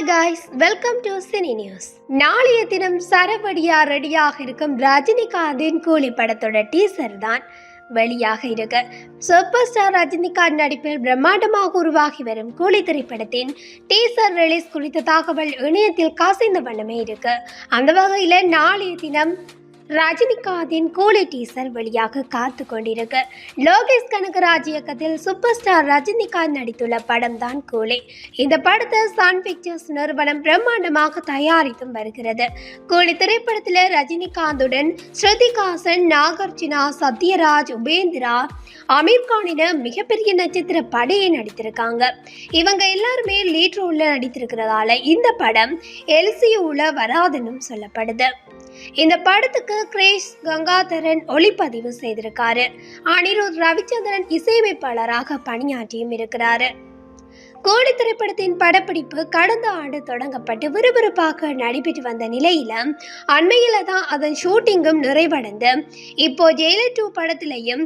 Hi guys welcome to cine news நாளைய தினம் சரவடியா ரெடியாக இருக்கும் ரஜினிகாந்தின் கூலி படத்தோட டீசர் தான் வெளியாக இருக்கு. சூப்பர் ஸ்டார் ரஜினிகாந்த் நடிப்பில் பிரம்மாண்டமாக உருவாகி வரும் கூலி திரைப்படத்தின் டீசர் ரிலீஸ் குறித்த தகவல் இணையத்தில் கசிந்த வண்ணமே இருக்கு. அந்த வகையில் நாளைய தினம் ரஜினிகாந்தின் கூலி டீசர் வெளியாக காத்து கொண்டிருக்கு. லோகேஷ் கனகராஜ் இயக்கத்தில் சூப்பர் ஸ்டார் ரஜினிகாந்த் நடித்துள்ள படம் தான் கூலி. இந்த படத்தை சன் பிக்சர்ஸ் நிறுவனம் பிரம்மாண்டமாக தயாரித்தும் வருகிறது. கூலி திரைப்படத்தில் ரஜினிகாந்துடன் ஸ்ருதிகாசன் நாகார்ஜுனா சத்யராஜ் உபேந்திரா அமீர்கானின மிகப்பெரிய நட்சத்திர படையை நடித்திருக்காங்க. இவங்க எல்லாருமே லீட் ரோலில் நடித்திருக்கிறதால இந்த படம் எல்சியூவில் வராதுன்னு சொல்லப்படுது. இந்த படத்துக்கு கிரேஷ் கங்காதரன் ஒளிப்பதிவு செய்திருக்காரு. அனிருத் ரவிச்சந்திரன் இசையமைப்பாளராக பணியாற்றியும் இருக்கிறாரு. கோடி திரைப்படத்தின் படப்பிடிப்பு கடந்த ஆண்டு தொடங்கப்பட்டு விறுவிறுப்பாக நடைபெற்று வந்த நிலையில அண்மையில தான் அதன் ஷூட்டிங்கும் நிறைவடைந்து இப்போ ஜெயிலர் டூ படத்திலையும்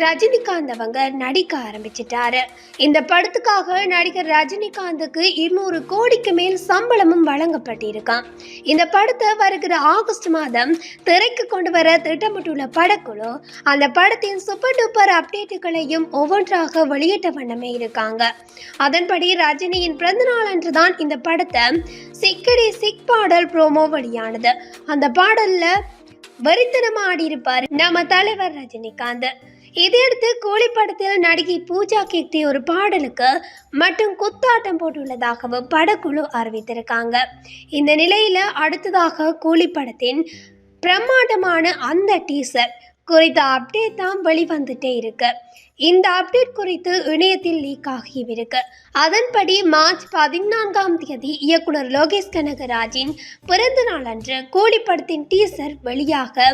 ரஜினிகாந்த் அவங்க நடிக்க ஆரம்பிச்சிட்டாரு. இந்த படத்துக்காக நடிகர் ரஜினிகாந்துக்கு இருநூறு கோடிக்கு மேல் சம்பளமும் வழங்கப்பட்டிருக்கான் இந்த படத்தை வருகிற ஆகஸ்ட் மாதம் திரைக்கு கொண்டு வர திட்டமிட்டுள்ள படக்குழு அந்த படத்தின் சூப்பர் டூப்பர் அப்டேட்டுகளையும் ஒவ்வொன்றாக வெளியிட்ட வண்ணமே இருக்காங்க. அதன்படி ரஜினியின் பிறந்தநாள் அன்று தான் இந்த படத்தை சிக்கடி சிக் பாடல் ப்ரோமோ வெளியானது. அந்த பாடல்ல வெறித்தனமா ஆடியிருப்பார் நம்ம தலைவர் ரஜினிகாந்த். இதையடுத்து கூலி படத்தில் நடிகை பூஜா கீர்த்தி ஒரு பாடலுக்கு மட்டும் குத்தாட்டம் போட்டுள்ளதாகவும் படக்குழு அறிவித்திருக்காங்க. இந்த நிலையில் அடுத்ததாக கூலி படத்தின் பிரம்மாண்டமான அந்த டீசர் குறித்த அப்டேட் தான் வெளிவந்துட்டே இருக்கு. இந்த அப்டேட் குறித்து இணையத்தில் லீக் ஆகியிருக்கு அதன்படி மார்ச் பதினான்காம் தேதி இயக்குனர் லோகேஷ் கனகராஜின் பிறந்த நாள் அன்று கூலி படத்தின் டீசர் வெளியாக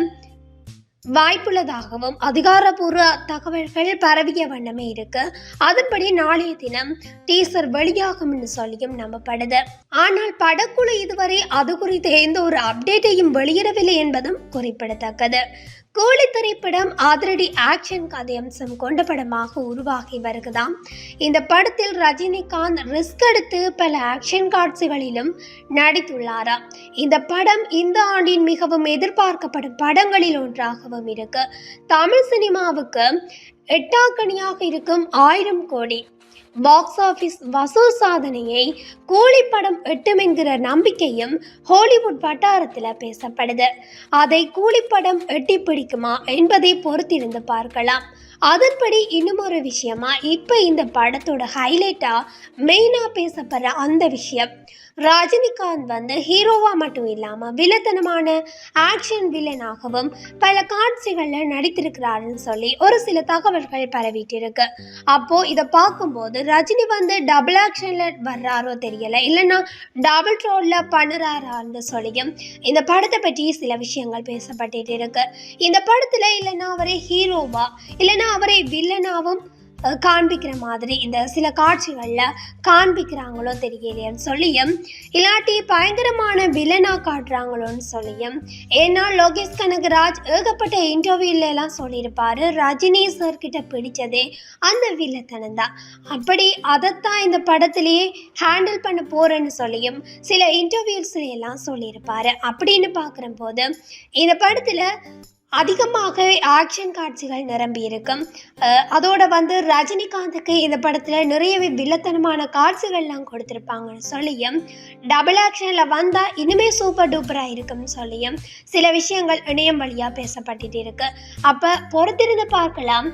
வாய்ப்புள்ளதாகவும் அதிகாரப்பூர்வ தகவல்கள் பரவிய வண்ணமே இருக்கு. அதன்படி நாளைய தினம் டீசர் வெளியாகும்னு சொல்லியும் நம்பப்படுது. ஆனால் படக்குழு இதுவரை அது குறித்த எந்த ஒரு அப்டேட்டையும் வெளியிடவில்லை என்பதும் குறிப்பிடத்தக்கது. கோழி திரைப்படம் அதிரடி ஆக்ஷன் கதை அம்சம் கொண்ட படமாக உருவாகி வருகுதாம். இந்த படத்தில் ரஜினிகாந்த் ரிஸ்க் எடுத்து பல ஆக்ஷன் காட்சிகளிலும் நடித்துள்ளாராம். இந்த படம் இந்த ஆண்டின் மிகவும் எதிர்பார்க்கப்படும் படங்களில் ஒன்றாகவும் இருக்கு. தமிழ் சினிமாவுக்கு எட்டாக்கணியாக இருக்கும் ஆயிரம் கோடி. பாக்ஸ் ஆஃபீஸ் வசூல் சாதனையை கூலி படம் எட்டும் என்கிற நம்பிக்கையும் ஹாலிவுட் வட்டாரத்தில் பேசப்படுது. அதை கூலி படம் எட்டி பிடிக்குமா என்பதை பொறுத்திருந்து பார்க்கலாம். அதன்படி இன்னும் ஒரு விஷயமா இப்போ இந்த படத்தோட ஹைலைட்டாக மெயினாக பேசப்படுற அந்த விஷயம். ரஜினிகாந்த் வந்து ஹீரோவாக மட்டும் இல்லாமல் வில்லத்தனமான ஆக்ஷன் வில்லனாகவும் பல காட்சிகளில் நடித்திருக்கிறாருன்னு சொல்லி ஒரு சில தகவல்கள் பரவிட்டு இருக்கு அப்போது இதை பார்க்கும்போது ரஜினி வந்து டபுள் ஆக்ஷனில் வர்றாரோ தெரியலை இல்லைன்னா டபுள் ரோலில் பண்ணுறாரான்னு சொல்லியும் இந்த படத்தை பற்றி சில விஷயங்கள் பேசப்பட்டு இருக்கு. இந்த படத்தில் இல்லைன்னா அவரே ஹீரோவா இல்லைன்னா அவரை வில்லனாகவும் காண்பிக்கிற மாதிரி இந்த சில காட்சிகளில் காண்பிக்கிறாங்களோ தெரியலையேன்னு சொல்லியும் இல்லாட்டி பயங்கரமான வில்லனாக காட்டுறாங்களோன்னு சொல்லியும் ஏன்னா லோகேஷ் கனகராஜ் ஏகப்பட்ட இன்டர்வியூல எல்லாம் சொல்லியிருப்பாரு. ரஜினி சார் கிட்ட பிடிச்சதே அந்த வில்லத்தனம் தான். அப்படி அதைத்தான் இந்த படத்திலேயே ஹேண்டில் பண்ண போகிறேன்னு சொல்லியும் சில இன்டர்வியூஸ்ல எல்லாம் சொல்லியிருப்பாரு. அப்படின்னு பார்க்குற போது இந்த படத்தில் அதிகமாக ஆக்ஷன் காட்சிகள் நிரம்பி இருக்கும். அதோட வந்து ரஜினிகாந்துக்கு இந்த படத்தில் நிறையவே வில்லத்தனமான காட்சிகள்லாம் கொடுத்துருப்பாங்கன்னு சொல்லியும் டபுள் ஆக்ஷனில் வந்தால் இனிமே சூப்பர் டூப்பராக இருக்கும்னு சொல்லியும் சில விஷயங்கள் இணையம் வழியாக பேசப்பட்டுட்டு இருக்கு. அப்போ பொறுத்திருந்து பார்க்கலாம்.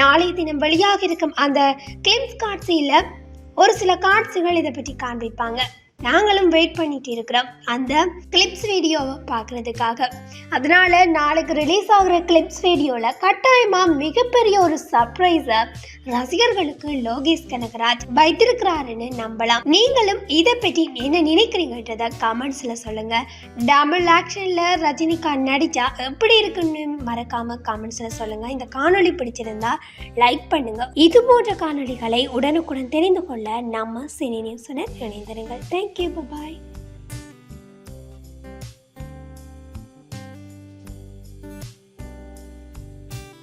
நாளை தினம் வெளியாக இருக்கும் அந்த கிளிம்ஸ் காட்சியில் ஒரு சில காட்சிகள் இதை பற்றி காண்பிப்பாங்க. நாங்களும் வெயிட் பண்ணிட்டு இருக்கிறோம் அந்த கிளிப்ஸ் வீடியோவை பார்க்குறதுக்காக. அதனால நாளைக்கு ரிலீஸ் ஆகிற கிளிப்ஸ் வீடியோவில் கட்டாயமாக மிகப்பெரிய ஒரு சர்ப்ரைஸை ரசிகர்களுக்கு லோகேஷ் கனகராஜ் வைத்திருக்கிறாருன்னு நம்பலாம். நீங்களும் இதை பற்றி என்ன நினைக்கிறீங்கன்றத கமெண்ட்ஸில் சொல்லுங்கள் டபுள் ஆக்ஷனில் ரஜினிகாந்த் நடித்தா எப்படி இருக்குன்னு மறக்காமல் கமெண்ட்ஸில் சொல்லுங்கள் இந்த காணொளி பிடிச்சிருந்தா லைக் பண்ணுங்கள் இது போன்ற காணொளிகளை உடனுக்குடன் தெரிந்து கொள்ள நம்ம சினி நியூஸுடன் இணைந்திருங்கள். Thank you. Bye bye.